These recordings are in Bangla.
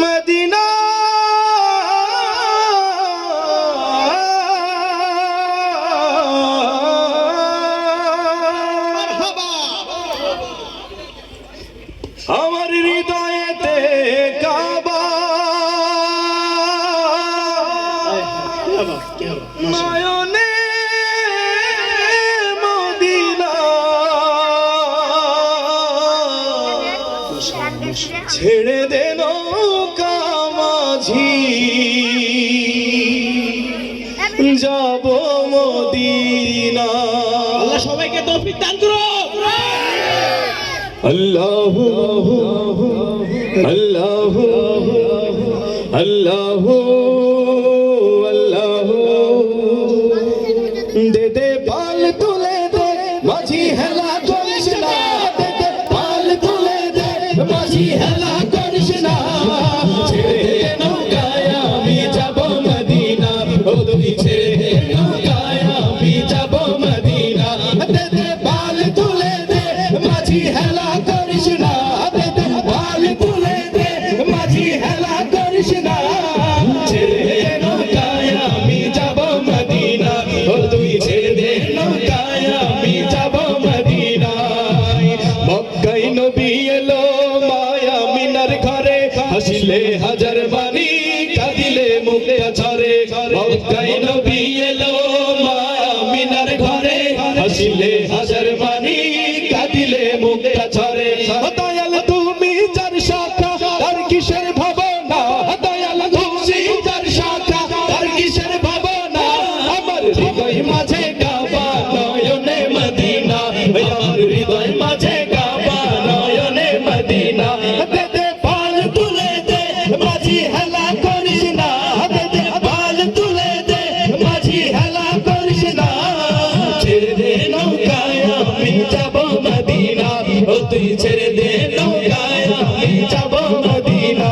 মদিনা। আমার হৃদয়েতে কাবা। নয়নে ছেড়ে দে নৌকা মাঝি। যাব মদিনা। আল্লাহ সবাইকে তৌফিক দান করো। আল্লাহ আল্লাহ আল্লাহ আল্লাহ। দে দে পাল তুলে দে মাঝি হেলা মাঝি হেলা করিস না। ছেড়ে দে নৌকায় আমি যাব মদিনা। ও তুই ছেড়ে দে নৌকায় আমি যাব মদিনা। পাল তুলে দে মাঝি হেলা করিস না। ছড়ে মক্কাই নবী এলো মায়া মিনার ঘরে হাসিলে হাজার বাণী কাঁদিলে মুখে ছড়ে দয়াল তুমি যার শাখা তার কিসের ভাবনা দয়াল তুমি যার শাখা তার মাঝে তুই ছেড়ে দে নৌকায় আমি যাব মদিনা।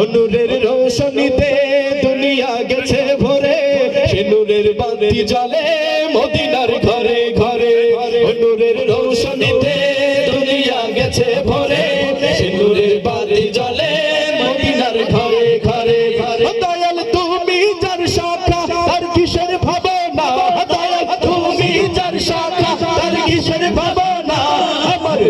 অনুরের রোশনীতে দুনিয়া গেছে ভরে, সে নূরের বাতি জ্বলে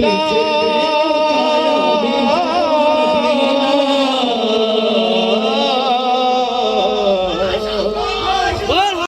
Bye. Bye.